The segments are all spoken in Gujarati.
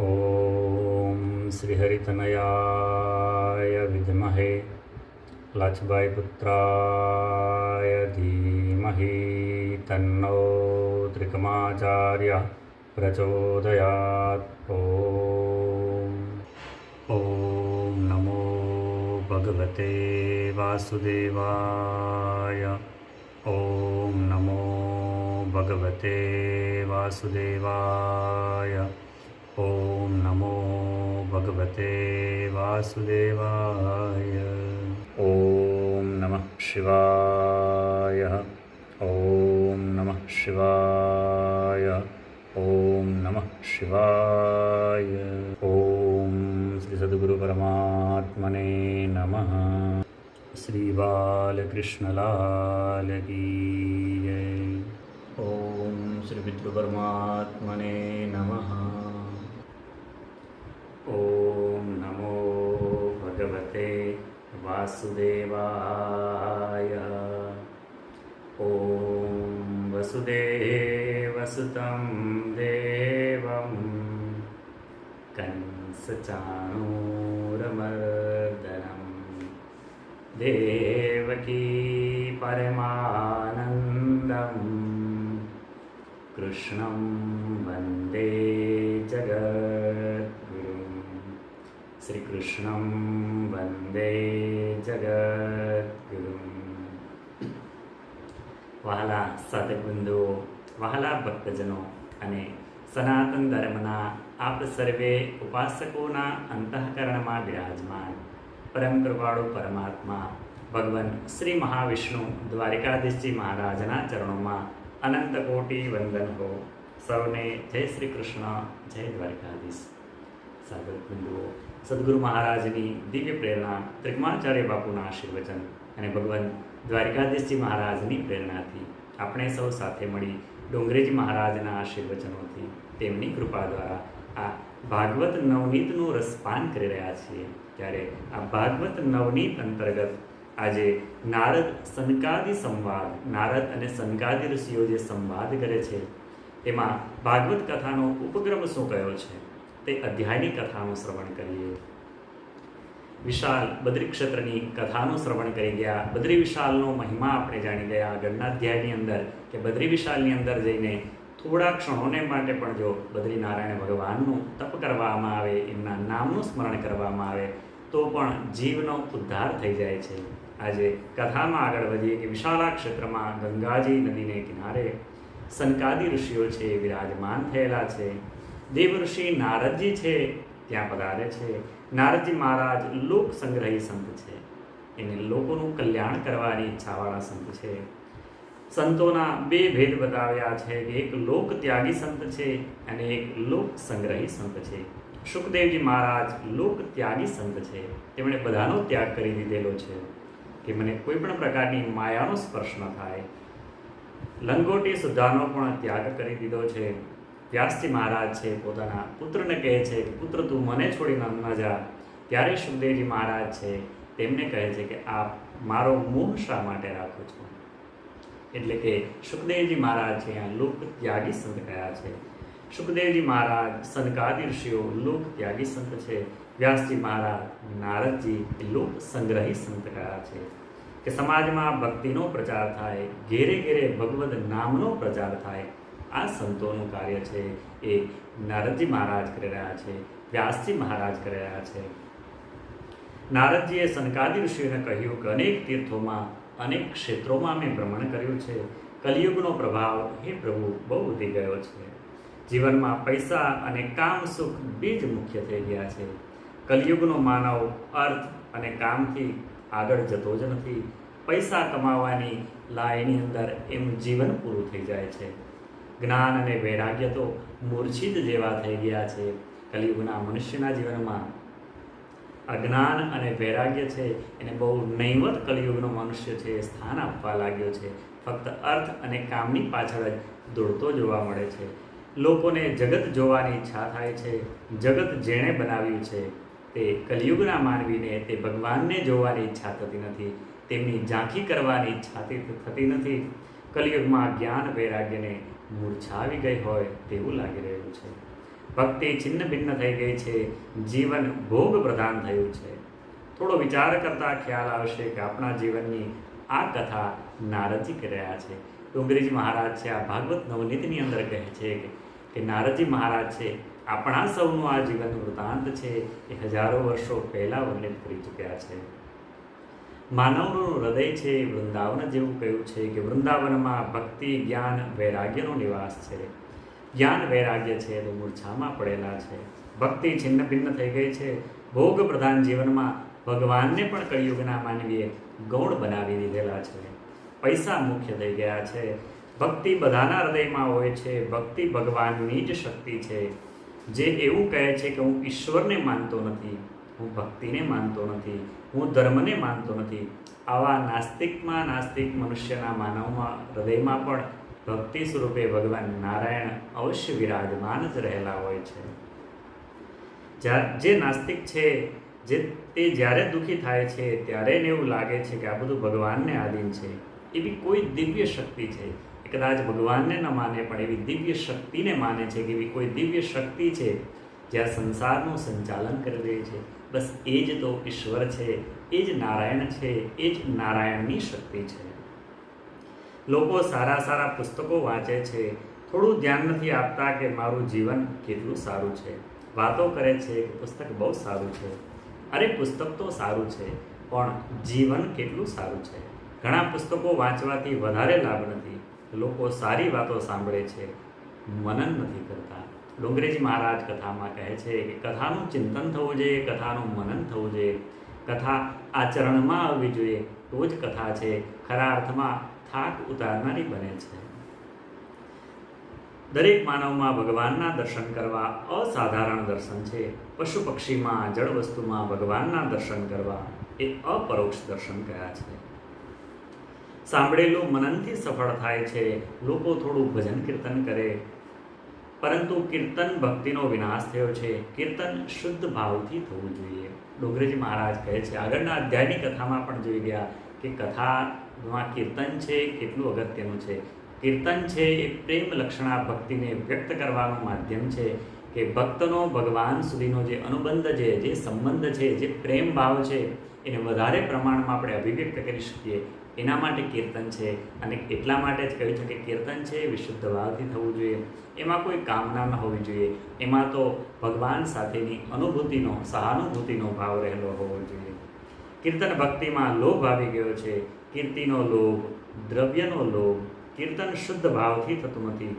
ॐ श्रीहरितनयाय विद्महे लक्ष्मैपुत्राय धीमहि तन्नो त्रिकमाचार्यः प्रचोदयात्। ॐ नमो भगवते वासुदेवाय। ॐ नमो भगवते वासुदेवाय ॐ नमो भगवते वासुदेवाय। ॐ नमः शिवाय। ॐ नमः शिवाय। ॐ नमः शिवाय। ॐ श्रीसद्गुरुपरमात्मने नमः। श्रीबालकृष्णलाल की जय। ॐ श्रीपितृपरमात्मने नमः ॐ नमो भगवते वासुदेवाय। ॐ वसुदेवसुतं देवं कंसचाणूरमर्दनं। देवकी परमानन्दं। कृष्णं वन्दे શ્રીકૃષ્ણં વંદે જગદગુરુ વહાલા સાધકબંધુઓ વહાલા ભક્તજનો અને સનાતન ધર્મના આપ સર્વે ઉપાસકોના અંતઃકરણમાં બિરાજમાન પરમ કૃપાળુ પરમાત્મા ભગવાન શ્રી મહાવિષ્ણુ દ્વારિકાધીશજી મહારાજના ચરણોમાં અનંત કોટી વંદન હો સૌને જય શ્રી કૃષ્ણ જય દ્વારિકાધીશ સાધક બિંદુઓ સદગુરુ મહારાજની દિવ્ય પ્રેરણા ત્રિકમાચાર્ય બાપુના આશીર્વચન અને ભગવાન દ્વારિકાધીશજી મહારાજની પ્રેરણાથી આપણે સૌ સાથે મળી ડોંગરેજી મહારાજના આશીર્વચનોથી તેમની કૃપા દ્વારા આ ભાગવત નવનીતનું રસપાન કરી રહ્યા છીએ. ત્યારે આ ભાગવત નવનીત અંતર્ગત આજે નારદ સનકાદી સંવાદ, નારદ અને સનકાદી ઋષિઓ જે સંવાદ કરે છે, એમાં ભાગવત કથાનો ઉપક્રમ શું કયો છે? તે અધ્યાયની કથાનું શ્રવણ કરીએ. વિશાલ બદ્રી ક્ષેત્રની કથાનું શ્રવણ કરી ગયા. બદ્રી વિશાલનો મહિમા આપણે જાણી ગયા આગળના અધ્યાયની અંદર કે બદ્રી વિશાલની અંદર જઈને થોડા ક્ષણોને માટે પણ જો બદ્રીનારાયણ ભગવાનનું તપ કરવામાં આવે, એમના નામનું સ્મરણ કરવામાં આવે, તો પણ જીવનો ઉદ્ધાર થઈ જાય છે. આજે કથામાં આગળ વધીએ કે વિશાલા ક્ષેત્રમાં ગંગાજી નદીને કિનારે સનકાદી ઋષિઓ છે વિરાજમાન થયેલા છે. દેવ ઋષિ નારદજી છે, ત્યાં પધારે છે. નારદજી મહારાજ લોક સંગ્રહી સંત છે. એને લોકોનું કલ્યાણ કરવાની ઈચ્છાવાળા સંત છે. સંતોના બે ભેદ બતાવ્યા છે કે એક લોક ત્યાગી સંત છે અને એક લોક સંગ્રહી સંત છે. સુખદેવજી મહારાજ લોક ત્યાગી સંત છે. તેમણે બધાનો ત્યાગ કરી દીધેલો છે કે મને કોઈ પણ પ્રકારની માયાનો સ્પર્શ ન થાય. લંગોટી સુધાનો પણ ત્યાગ કરી દીધો છે. વ્યાસજી મહારાજ છે, પોતાના પુત્રને કહે છે કે, પુત્ર, તું મને છોડીને ન જા. ત્યારે સુખદેવજી મહારાજ છે, તેમને કહે છે કે, આપ મારો મોહ શા માટે રાખો છો? એટલે કે સુખદેવજી મહારાજ છે, અહીંયા લોક ત્યાગી સંત કયા છે. સુખદેવજી મહારાજ સનકાદી ઋષિઓ લોક ત્યાગી સંત છે. વ્યાસજી મહારાજ, નારદજી લોક સંગ્રહી સંત કયા છે. કે સમાજમાં ભક્તિનો પ્રચાર થાય, ઘેરે ઘેરે ભગવદ નામનો પ્રચાર થાય આ સંતોનું કાર્ય છે. એ નારદજી મહારાજ કરી રહ્યા છે, વ્યાસજી મહારાજ કરી રહ્યા છે. નારદજીએ સનકાદી ઋષિઓને કહ્યું કે અનેક તીર્થોમાં, અનેક ક્ષેત્રોમાં મેં ભ્રમણ કર્યું છે. કલિયુગનો પ્રભાવ હે પ્રભુ, બહુ વધી ગયો છે. જીવનમાં પૈસા અને કામ સુખ બે જ મુખ્ય થઈ ગયા છે. કલિયુગનો માનવ અર્થ અને કામથી આગળ જતો જ નથી. પૈસા કમાવાની લાઈની અંદર એમ જીવન પૂરું થઈ જાય છે. જ્ઞાન અને વૈરાગ્ય તો મૂર્છિત જેવા થઈ ગયા છે કલિયુગના મનુષ્યના જીવનમાં. અજ્ઞાન અને વૈરાગ્ય છે, એને બહુ નૈવત કલિયુગનો મનુષ્ય છે સ્થાન આપવા લાગ્યો છે. ફક્ત અર્થ અને કામની પાછળ જ દોડતો જોવા મળે છે. લોકોને જગત જોવાની ઈચ્છા થાય છે, જગત જેણે બનાવ્યું છે, તે કલિયુગના માનવીને તે ભગવાનને જોવાની ઈચ્છા થતી નથી, તેમની ઝાંખી કરવાની ઈચ્છા થતી નથી. કલિયુગમાં જ્ઞાન વૈરાગ્યને મૂર્છા આવી ગઈ હોય તેવું લાગી રહ્યું છે. ભક્તિ છિન્ન ભિન્ન થઈ ગઈ છે. જીવન ભોગ પ્રધાન થયું છે. થોડો વિચાર કરતા ખ્યાલ આવશે કે આપણા જીવનની આ કથા નારદજી કરી રહ્યા છે. ડુંગરીજી મહારાજ છે, આ ભાગવત નવનીતની અંદર કહે છે કે નારદજી મહારાજ છે, આપણા સૌનું આ જીવન વૃતાંત છે. એ હજારો વર્ષો પહેલાં વર્ણિત કરી ચૂક્યા છે. માનવનું હૃદય છે વૃંદાવન જેવું કહ્યું છે કે વૃંદાવનમાં ભક્તિ, જ્ઞાન, વૈરાગ્યનો નિવાસ છે. જ્ઞાન, વૈરાગ્ય છે તો મૂર્છામાં પડેલા છે. ભક્તિ છિન્ન ભિન્ન થઈ ગઈ છે. ભોગ પ્રધાન જીવનમાં ભગવાનને પણ કળિયુગના માનવીએ ગૌણ બનાવી દીધેલા છે. પૈસા મુખ્ય થઈ ગયા છે. ભક્તિ બધાના હૃદયમાં હોય છે. ભક્તિ ભગવાનની જ શક્તિ છે. જે એવું કહે છે કે હું ઈશ્વરને માનતો નથી. હું ભક્તિને માનતો નથી, હું ધર્મને માનતો નથી. આવા નાસ્તિકમાં નાસ્તિક મનુષ્યના માનવમાં, હૃદયમાં પણ ભક્તિ સ્વરૂપે ભગવાન નારાયણ અવશ્ય વિરાજમાન જ રહેલા હોય છે. જે નાસ્તિક છે, જે તે જ્યારે દુઃખી થાય છે, ત્યારે એને એવું લાગે છે કે આ બધું ભગવાનને આધીન છે. એવી કોઈ દિવ્ય શક્તિ છે. કદાચ ભગવાનને ન માને, પણ એવી દિવ્ય શક્તિને માને છે કે એવી કોઈ દિવ્ય શક્તિ છે જ્યાં સંસારનું સંચાલન કરી રહી છે. બસ એ જ તો ઈશ્વર છે, એ જ નારાયણ છે, એ જ નારાયણની શક્તિ છે. લોકો સારા સારા પુસ્તકો વાંચે છે. થોડું ધ્યાન નથી આપતા કે મારું જીવન કેટલું સારું છે. વાતો કરે છે કે પુસ્તક બહુ સારું છે. અરે પુસ્તક તો સારું છે, પણ જીવન કેટલું સારું છે? ઘણા પુસ્તકો વાંચવાથી વધારે લાભ નથી. લોકો સારી વાતો સાંભળે છે. મનન નથી કરતા. ડુંગરેજી મહારાજ કથામાં કહે છે કે કથાનું ચિંતન થવું જોઈએ, કથાનું મનન થવું જોઈએ. કથા આચરણમાં આવવી જોઈએ. તો જ કથા છે. ખરા અર્થમાં થાક ઉતારનારી બને છે. દરેક માનવમાં ભગવાનના દર્શન કરવા અસાધારણ દર્શન છે. પશુ પક્ષીમાં, જળ વસ્તુમાં ભગવાનના દર્શન કરવા એ અપરોક્ષ દર્શન કયા છે. સાંભળેલું મનનથી સફળ થાય છે. લોકો થોડું ભજન કીર્તન કરે. પરંતુ કીર્તન ભક્તિનો વિનાશ થયો છે. કીર્તન શુદ્ધ ભાવથી થવું જોઈએ. ડોંગરેજી મહારાજ કહે છે, આગળના અધ્યાયની કથામાં પણ જોઈ ગયા કે કથામાં કીર્તન છે, કેટલું અગત્યનું છે. કીર્તન છે એ પ્રેમ લક્ષણા ભક્તિને વ્યક્ત કરવાનું માધ્યમ છે કે ભક્તનો ભગવાન સુધીનો જે અનુબંધ છે, જે સંબંધ છે, જે પ્રેમ ભાવ છે, એને વધારે પ્રમાણમાં આપણે અભિવ્યક્ત કરી શકીએ. એના માટે કીર્તન છે અને એટલા માટે જ કહ્યું છે કે કીર્તન છે એ વિશુદ્ધ ભાવથી થવું જોઈએ. એમાં કોઈ કામના ન હોવી જોઈએ. એમાં તો ભગવાન સાથેની અનુભૂતિનો, સહાનુભૂતિનો ભાવ રહેલો હોવો જોઈએ. કીર્તન ભક્તિમાં લોભ આવી ગયો છે. કીર્તિનો લોભ, દ્રવ્યનો લોભ, કીર્તન શુદ્ધ ભાવથી થતું નથી.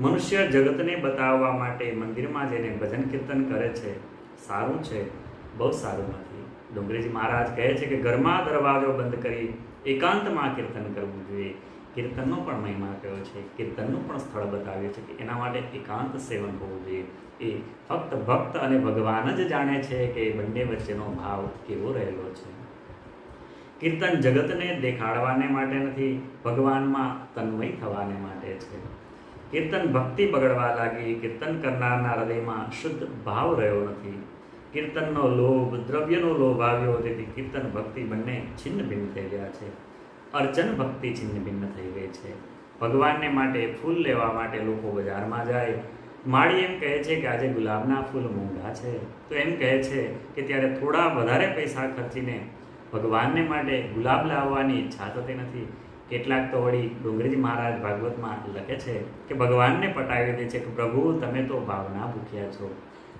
મનુષ્ય જગતને બતાવવા માટે મંદિરમાં જઈને ભજન કીર્તન કરે છે. સારું છે. બહુ સારું ડુંગરીજી મહારાજ કહે છે કે ઘરમાં દરવાજો બંધ કરી એકાંતમાં કીર્તન કરવું જોઈએ. કીર્તનનો પણ મહિમા કયો છે. કીર્તનનું પણ સ્થળ બતાવ્યું છે કે એના માટે એકાંત સેવન હોવું જોઈએ. એ ફક્ત ભક્ત અને ભગવાન જ જાણે છે કે બંને વચ્ચેનો ભાવ કેવો રહેલો છે. કીર્તન જગતને દેખાડવાને માટે નથી, ભગવાનમાં તન્મય થવાને માટે છે. કીર્તન ભક્તિ બગડવા લાગી, કીર્તન કરનારના હૃદયમાં શુદ્ધ ભાવ રહ્યો નથી. કીર્તનનો લોભ, દ્રવ્યનો લોભ આવ્યો, તેથી કીર્તન ભક્તિ બંને છિન્ન ભિન્ન થઈ ગયા છે. અર્ચન ભક્તિ છિન્ન ભિન્ન થઈ ગઈ છે. ભગવાનને માટે ફૂલ લેવા માટે લોકો બજારમાં જાય. માળી એમ કહે છે કે આજે ગુલાબના ફૂલ મોંઘા છે. તો એમ કહે છે કે ત્યારે થોડા વધારે પૈસા ખર્ચીને ભગવાનને માટે ગુલાબ લાવવાની ઈચ્છા થતી નથી. કેટલાક તો વળી ડુંગરીજી મહારાજ ભાગવતમાં લખે છે કે ભગવાનને પટાવી દે છે કે પ્રભુ તમે તો ભાવના ભૂખ્યા છો.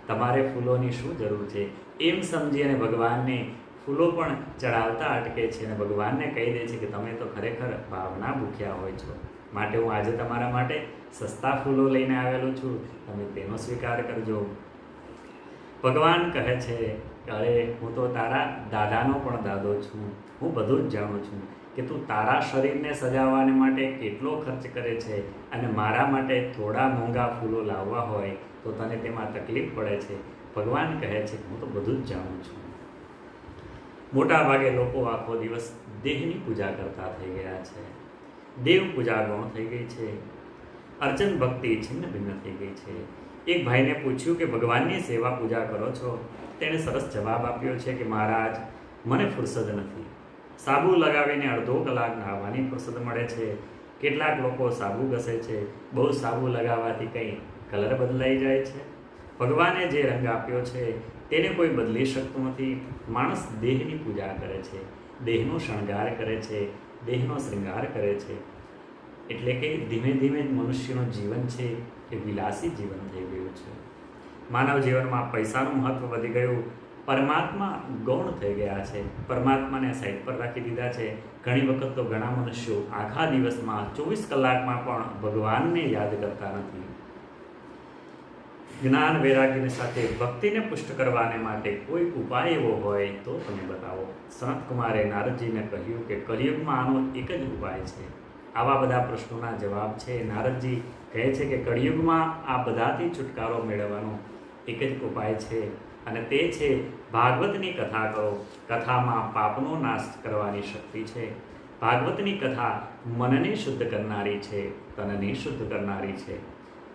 તમારે ફૂલોની શું જરૂર છે? એમ સમજી અને ભગવાનને ફૂલો પણ ચડાવતા અટકે છે અને ભગવાનને કહી દે છે કે તમે તો ખરેખર ભાવના ભૂખ્યા હોય છો. માટે હું આજે તમારા માટે સસ્તા ફૂલો લઈને આવેલો છું. તમે તેનો સ્વીકાર કરજો. ભગવાન કહે છે કે અરે, હું તો તારા દાદાનો પણ દાદો છું. હું બધું જ જાણું છું કે તું તારા શરીરને સજાવવાને માટે કેટલો ખર્ચ કરે છે અને મારા માટે થોડા મોંઘા ફૂલો લાવવા હોય તો તને તેમાં તકલીફ પડે છે. ભગવાન કહે છે, હું તો બધું જ જાણું છું. મોટા ભાગે લોકો આખો દિવસ દેહની પૂજા કરતા થઈ ગયા છે. દેવ પૂજા ગૌણ થઈ ગઈ છે. અર્ચન ભક્તિ છિન્ન ભિન્ન થઈ ગઈ છે. એક ભાઈને પૂછ્યું કે, ભગવાનની સેવા પૂજા કરો છો? તેણે સરસ જવાબ આપ્યો છે કે, મહારાજ, મને ફુરસદ નથી. સાબુ લગાવીને અડધો કલાક નાહવાની ફુરસદ મળે છે. કેટલાક લોકો સાબુ ઘસે છે. બહુ સાબુ લગાવવાથી કંઈ કલર બદલાઈ જાય છે? ભગવાને જે રંગ આપ્યો છે, તેને કોઈ બદલી શકતું નથી. માણસ દેહની પૂજા કરે છે. દેહનો શણગાર કરે છે. દેહનો શૃંગાર કરે છે. એટલે કે ધીમે ધીમે મનુષ્યનું જીવન છે એ વિલાસી જીવન થઈ ગયું છે. માનવ જીવનમાં પૈસાનું મહત્ત્વ વધી ગયું. પરમાત્મા ગૌણ થઈ ગયા છે. પરમાત્માને સાઈડ પર રાખી દીધા છે. ઘણી વખત તો ઘણા મનુષ્યો આખા દિવસમાં ચોવીસ કલાકમાં પણ ભગવાનને યાદ કરતા નથી. જ્ઞાન વૈરાગ્યની સાથે ભક્તિને પુષ્ટ કરવાને માટે કોઈ ઉપાય એવો હોય તો તમે બતાવો. સનત કુમારે નારદજીને કહ્યું કે કલિયુગમાં આનો એક જ ઉપાય છે. આવા બધા પ્રશ્નોના જવાબ છે. નારદજી કહે છે કે કળિયુગમાં આ બધાથી છુટકારો મેળવવાનો એક જ ઉપાય છે. અને તે છે, ભાગવતની કથા કરો. કથામાં પાપનો નાશ કરવાની શક્તિ છે. ભાગવતની કથા મનને શુદ્ધ કરનારી છે, તનને શુદ્ધ કરનારી છે.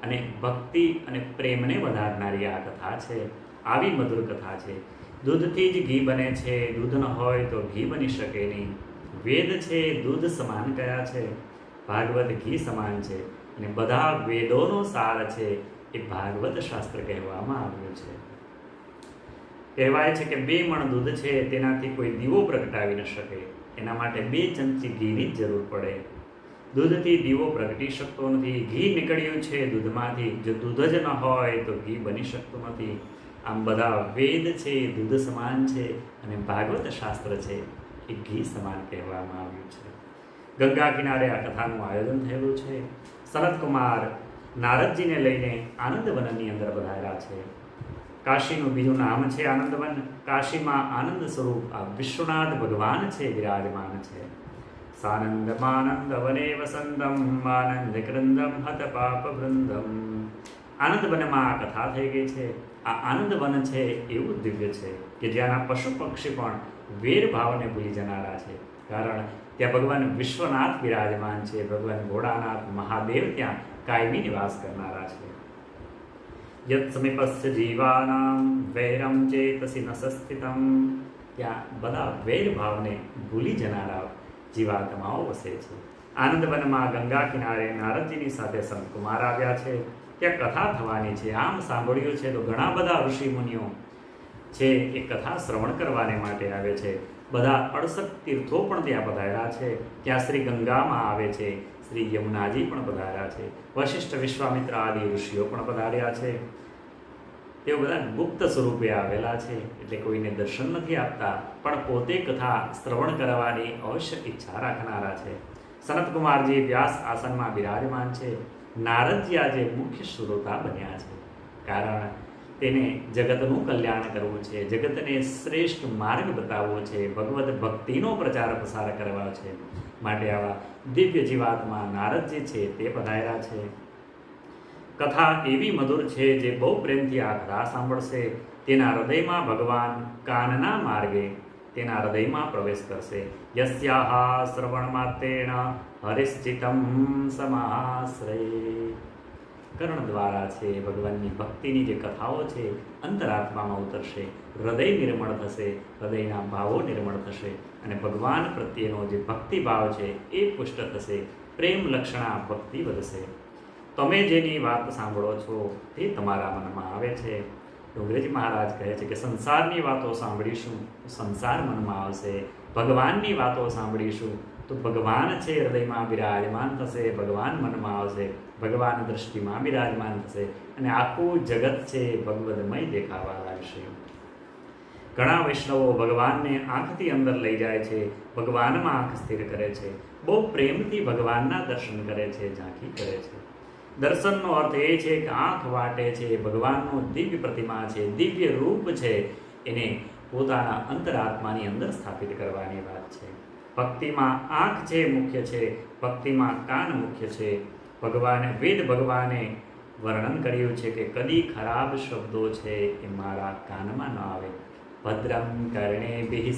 અને ભક્તિ અને પ્રેમને વધારનારી આ કથા છે. આવી મધુર કથા છે. દૂધથી જ ઘી બને છે. દૂધ ન હોય તો ઘી બની શકે નહીં. વેદ છે, દૂધ સમાન કયા છે? ભાગવત ઘી સમાન છે. અને બધા વેદોનો સાર છે, એ ભાગવત શાસ્ત્ર કહેવામાં આવ્યું છે. કહેવાય છે કે બે મણ દૂધ છે, તેનાથી કોઈ દીવો પ્રગટાવી ન શકે. એના માટે બે ચમચી ઘીની જ જરૂર પડે. દૂધથી દીવો પ્રગટી શકતો નથી. ઘી નીકળ્યું છે દૂધમાંથી. જો દૂધ જ ન હોય, તો ઘી બની શકતું નથી. આમ બધા વેદ છે, દૂધ સમાન છે અને ભાગવત શાસ્ત્ર છે એ ઘી સમાન કહેવામાં આવ્યું છે. ગંગા કિનારે આ કથાનું આયોજન થયેલું છે. સનતકુમાર નારદજીને લઈને આનંદવનની અંદર પધાર્યા છે. કાશીનું બીજું નામ છે આનંદવન. કાશીમાં આનંદ સ્વરૂપ આ વિશ્વનાથ ભગવાન છે, વિરાજમાન છે. સાનંદમાનંદ વને વસંતમ આનંદ કૃંદમ હત પાપ વૃંદમ આનંદવનમાં આ કથા થઈ ગઈ છે. આ આનંદવન છે એવું દિવ્ય છે કે જ્યાંના પશુ પક્ષી પણ વેર ભાવને ભૂલી જનારા છે. કારણ ત્યાં ભગવાન વિશ્વનાથ બિરાજમાન છે. ભગવાન ભોળાનાથ મહાદેવ ત્યાં કાયમી નિવાસ કરનારા છે. યત સમીપસ્ય જીવાનામ વૈરમ ચેતસી ન સંસ્થિતમ ત્યાં બધા વેર ભાવને ભૂલી જનારા જીવાત્માઓ વસે છે આનંદવનમાં ગંગા કિનારે નારદજીની સાથે સંત કુમાર આવ્યા છે। ત્યાં કથા થવાની છે, આમ સાંભળ્યું છે તો ઘણા બધા ઋષિ મુનિઓ છે એ કથા શ્રવણ કરવાને માટે આવે છે। બધા અડસઠ તીર્થો પણ ત્યાં પધાર્યા છે। ત્યાં શ્રી ગંગામાં આવે છે, શ્રી યમુનાજી પણ પધાર્યા છે। વશિષ્ઠ વિશ્વામિત્ર આદિ ઋષિઓ પણ પધાર્યા છે। તેઓ બધા ગુપ્ત સ્વરૂપે આવેલા છે, એટલે કોઈને દર્શન નથી આપતા, પણ પોતે કથા શ્રવણ કરવાની અવશ્ય ઈચ્છા રાખનારા છે. સનતકુમારજી વ્યાસ આસનમાં બિરાજમાન છે. નારદજી આજે મુખ્ય શ્રોતા બન્યા છે. કારણ તેને જગતનું કલ્યાણ કરવું છે, જગતને શ્રેષ્ઠ માર્ગ બતાવવો છે, ભગવત ભક્તિનો પ્રચાર પ્રસાર કરવા છે. માટે આવા દિવ્ય જીવાત્મા નારદજી છે તે પધાર્યા છે. કથા એવી મધુર છે જે બહુ પ્રેમથી આ કથા સાંભળશે. તેના હૃદયમાં ભગવાન કાનના માર્ગે તેના હૃદયમાં પ્રવેશ કરશે. યસ્યાહા શ્રવણ માત્રેણ હરિશ્ચિતમ સમાશ્રય. કર્ણ દ્વારા છે ભગવાનની ભક્તિની જે કથાઓ છે અંતરાત્મામાં ઉતરશે. હૃદય નિર્મળ થશે, હૃદયના ભાવો નિર્મળ થશે અને ભગવાન પ્રત્યેનો જે ભક્તિભાવ છે એ પુષ્ટ થશે. પ્રેમ લક્ષણા ભક્તિ વધશે. તમે જેની વાત સાંભળો છો તે તમારા મનમાં આવે છે. ડુંગરેજી મહારાજ કહે છે કે, સંસારની વાતો સાંભળીશું, સંસાર મનમાં આવશે. ભગવાનની વાતો સાંભળીશું, તો ભગવાન છે, હૃદયમાં બિરાજમાન થશે, ભગવાન મનમાં આવશે. ભગવાન દૃષ્ટિમાં બિરાજમાન થશે. અને આખું જગત છે, ભગવદમય દેખાવા લાગશે. ઘણા વૈષ્ણવો ભગવાનને આંખથી અંદર લઈ જાય છે, ભગવાનમાં આંખ સ્થિર કરે છે. બહુ પ્રેમથી ભગવાનના દર્શન કરે છે, ઝાંખી કરે છે. દર્શનનો અર્થ એ છે કે આંખ વાટે છે, ભગવાનનું દિવ્ય પ્રતિમા છે, દિવ્ય રૂપ છે. એને પોતાના અંતરાત્માની અંદર સ્થાપિત કરવાની વાત છે. ભક્તિમાં આંખ છે મુખ્ય છે, ભક્તિમાં કાન મુખ્ય છે. ભગવાને, વેદ ભગવાને વર્ણન કર્યું છે કે કદી ખરાબ શબ્દો છે એ મારા કાનમાં ન આવે. ભદ્રમ કર્ણે બિહિ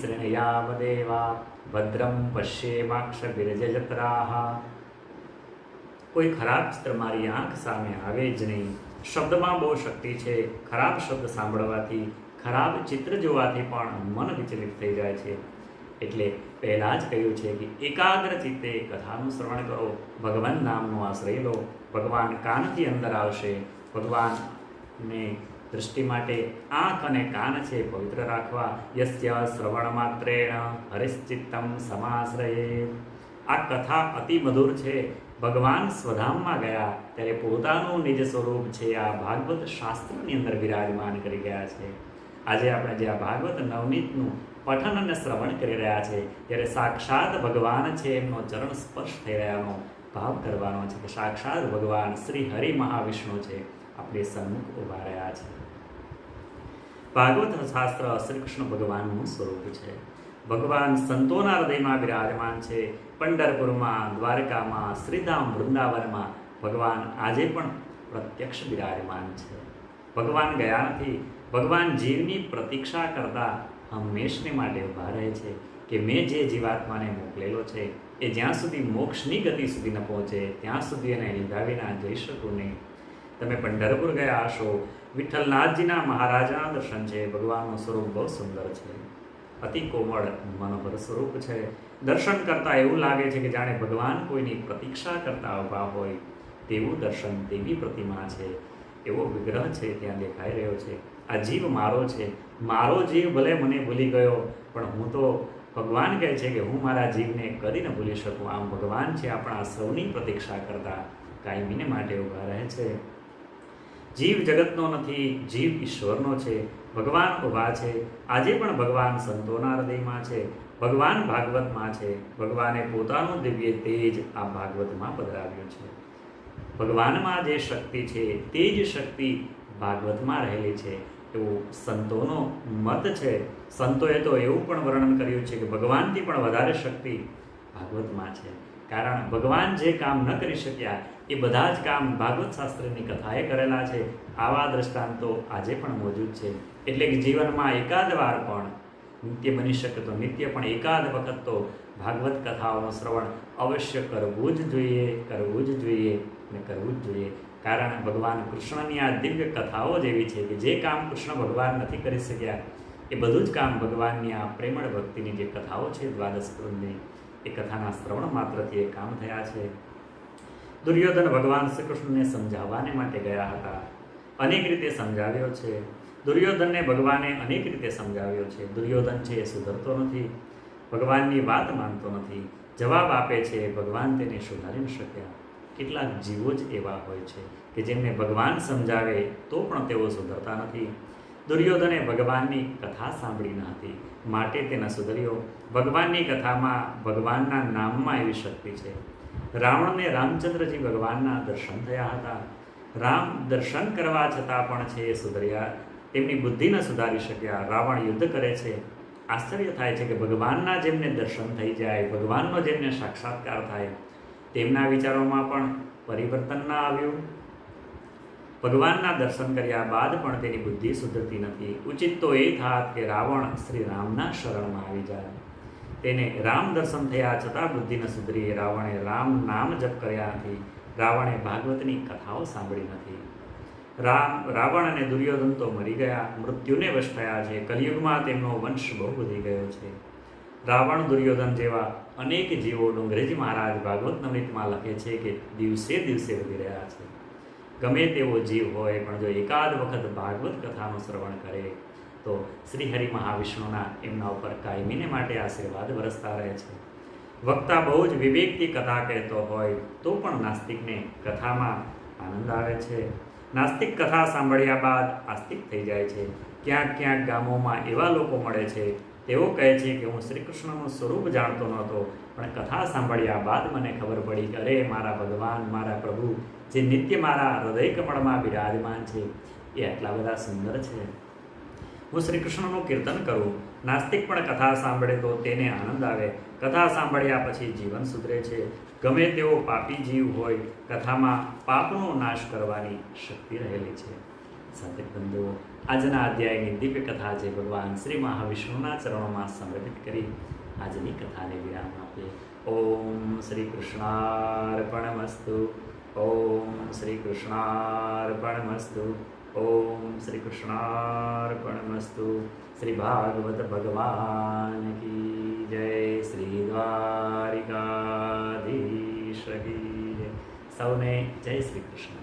વદેવા, ભદ્રમ પશ્યેમાક્ષ વિરજત્રાહ કોઈ ખરાબ ચિત્ર મારી આંખ સામે આવે જ નહીં. શબ્દમાં બહુ શક્તિ છે. ખરાબ શબ્દ સાંભળવાથી, ખરાબ ચિત્ર જોવાથી પણ મન વિચલિત થઈ જાય છે. એટલે પહેલાં જ કહ્યું છે કે એકાગ્ર ચિત્તે કથાનું શ્રવણ કરો. ભગવાન નામનો આશ્રય લો. ભગવાન કાનથી અંદર આવશે. ભગવાનને દૃષ્ટિ માટે આંખ અને કાન છે પવિત્ર રાખવા. યસ્ય શ્રવણ માત્રેણ હરિશ્ચિત્તમ સમાશ્રયે. આ કથા અતિ મધુર છે. ભગવાન સ્વધામમાં ગયા, ત્યારે પોતાનું નિજ સ્વરૂપ છે, આ ભાગવત શાસ્ત્રની અંદર વિરાજમાન કરી ગયા છે. આજે આપણે જે આ ભાગવત નવનીતનું પઠન અને શ્રવણ કરી રહ્યા છે, ત્યારે સાક્ષાત ભગવાન છે એમનો ચરણ સ્પર્શ થઈ રહ્યાનો ભાવ કરવાનો છે, કે સાક્ષાત ભગવાન શ્રી હરિ મહાવિષ્ણુ છે, આપણી સન્મુખ ઊભા રહ્યા છે. ભાગવત શાસ્ત્ર શ્રી કૃષ્ણ ભગવાનનું સ્વરૂપ છે. ભગવાન સંતોના હૃદયમાં બિરાજમાન છે. પંડરપુરમાં દ્વારકામાં, શ્રીધામ વૃંદાવનમાં ભગવાન આજે પણ પ્રત્યક્ષ બિરાજમાન છે. ભગવાન ગયા નથી ભગવાન જીવની પ્રતીક્ષા કરતા હંમેશને માટે ઊભા રહે છે કે મેં જે જીવાત્માને મોકલેલો છે, એ જ્યાં સુધી મોક્ષની ગતિ સુધી ન પહોંચે, ત્યાં સુધી એને લીધા જઈ શકું નહીં. તમે પંઢરપુર ગયા હશો. વિઠ્ઠલનાથજીના મહારાજાના દર્શન છે. ભગવાનનું સ્વરૂપ બહુ સુંદર છે. અતિ કોમળ મનોહર સ્વરૂપ છે. દર્શન કરતાં એવું લાગે છે કે જાણે ભગવાન કોઈની પ્રતીક્ષા કરતા ઊભા હોય તેવું દર્શન તેવી પ્રતિમા છે. એવો વિગ્રહ છે ત્યાં દેખાઈ રહ્યો છે. આ જીવ મારો છે. મારો જીવ ભલે મને ભૂલી ગયો, પણ હું તો ભગવાન કહે છે કે હું મારા જીવને કદી ન ભૂલી શકું. આમ ભગવાન છે આપણા સૌની પ્રતીક્ષા કરતા કાયમીને માટે ઊભા રહે છે. જીવ જગતનો નથી, જીવ ઈશ્વરનો છે. ભગવાન ઊભા છે. આજે પણ ભગવાન સંતોના હૃદયમાં છે. ભગવાન ભાગવતમાં છે. ભગવાને પોતાનું દિવ્ય તેજ આ ભાગવતમાં પધરાવ્યું છે. ભગવાનમાં જે શક્તિ છે, તે જ શક્તિ ભાગવતમાં રહેલી છે. એવું સંતોનો મત છે. સંતોએ તો એવું પણ વર્ણન કર્યું છે કે ભગવાનથી પણ વધારે શક્તિ ભાગવતમાં છે. કારણ ભગવાન જે કામ ન કરી શક્યા એ બધા જ કામ ભાગવત શાસ્ત્રની કથાએ કરેલા છે. આવા દ્રષ્ટાંતો આજે પણ મોજૂદ છે. એટલે કે જીવનમાં એકાદ વાર પણ નિત્ય બની શકે તો નિત્ય પણ એકાદ વખત તો ભાગવત કથાઓનું શ્રવણ અવશ્ય કરવું જ જોઈએ, કરવું જ જોઈએ અને કરવું જ જોઈએ. કારણ ભગવાન કૃષ્ણની આ દિવ્ય કથાઓ જ એવી છે કે જે કામ કૃષ્ણ ભગવાન નથી કરી શક્યા, એ બધું જ કામ ભગવાનની આ પ્રેમળ ભક્તિની જે કથાઓ છે, દ્વાદશ કૃંદની એ કથાના શ્રવણ માત્રથી એ કામ થયા છે. દુર્યોધન ભગવાન શ્રી કૃષ્ણને સમજાવવાને માટે ગયા હતા. અનેક રીતે સમજાવ્યો છે. દુર્યોધનને ભગવાને અનેક રીતે સમજાવ્યો છે. દુર્યોધન છે એ સુધરતો નથી. ભગવાનની વાત માનતો નથી. જવાબ આપે છે, ભગવાન તેને સુધારી શક્યા. કેટલાક જીવો જ એવા હોય છે કે જેમને ભગવાન સમજાવે તો પણ તેઓ સુધરતા નથી. દુર્યોધને ભગવાનની કથા સાંભળી ન હતી. માટે તેના સુધર્યો ભગવાનની કથામાં ભગવાનના નામમાં એવી શક્તિ છે. રાવણને રામચંદ્રજી ભગવાનના દર્શન થયા હતા. રામ દર્શન કરવા છતાં પણ છે એ સુધર્યા તેમની બુદ્ધિ ન સુધારી શક્યા. રાવણ યુદ્ધ કરે છે. આશ્ચર્ય થાય છે કે ભગવાનના જેમને દર્શન થઈ જાય, ભગવાનનો જેમને સાક્ષાત્કાર થાય, તેમના વિચારોમાં પણ પરિવર્તન ના આવ્યું. ભગવાનના દર્શન કર્યા બાદ પણ તેની બુદ્ધિ સુધરતી નથી. ઉચિત તો એ થાત કે રાવણ શ્રી રામના શરણમાં આવી જાય. તેને રામ દર્શન થયા છતાં બુદ્ધિ ન સુધરી. રાવણે રામ નામ જપ કર્યા નથી. રાવણે ભાગવતની કથાઓ સાંભળી નથી. રામ, રાવણ અને દુર્યોધન તો મરી ગયા. મૃત્યુને વશ થયા છે. કલિયુગમાં તેમનો વંશ બહુ વધી ગયો છે. રાવણ, દુર્યોધન જેવા અનેક જીવો ડુંગરેજી મહારાજ ભાગવત નમિતમાં લખે છે કે દિવસે દિવસે વધી રહ્યા છે. ગમે તેવો જીવ હોય, પણ જો એકાદ વખત ભાગવત કથાનું શ્રવણ કરે, તો શ્રી હરિ મહાવિષ્ણુના એમના ઉપર કાયમીને માટે આશીર્વાદ વરસતા રહે છે. વક્તા બહુ જ વિવેકથી કથા કહેતો હોય, તો પણ નાસ્તિકને કથામાં આનંદ આવે છે. નાસ્તિક કથા સાંભળ્યા બાદ આસ્તિક થઈ જાય છે. ક્યાંક ક્યાંક ગામોમાં એવા લોકો મળે છે, તેઓ કહે છે કે હું શ્રી કૃષ્ણનું સ્વરૂપ જાણતો નહોતો, પણ કથા સાંભળ્યા બાદ મને ખબર પડી કે અરે, મારા ભગવાન, મારા પ્રભુ જે નિત્ય મારા હૃદય કમળમાં બિરાજમાન છે, એ આટલા બધા સુંદર છે. હું શ્રી કૃષ્ણનું કીર્તન કરું, નાસ્તિક પણ કથા સાંભળે તો તેને આનંદ આવે. કથા સાંભળ્યા પછી જીવન સુધરે છે. ગમે તેવો પાપી જીવ હોય, કથામાં પાપનો નાશ કરવાની શક્તિ રહેલી છે. સાથે બંધુઓ, આજના અધ્યાયની દિવ્ય કથા જે ભગવાન શ્રી મહાવિષ્ણુના ચરણોમાં સમર્પિત કરી, આજની કથાને વિરામ આપીએ. ઓમ શ્રી કૃષ્ણાર્પણમસ્તુ ઓમ શ્રી કૃષ્ણાર્પણમસ્તુ. ઓમ શ્રી કૃષ્ણાર્પણમસ્તુ. શ્રી ભાગવત ભગવાન કી જય. શ્રી દ્વારિકાધીશ કી જય. સૌને જય શ્રી કૃષ્ણ.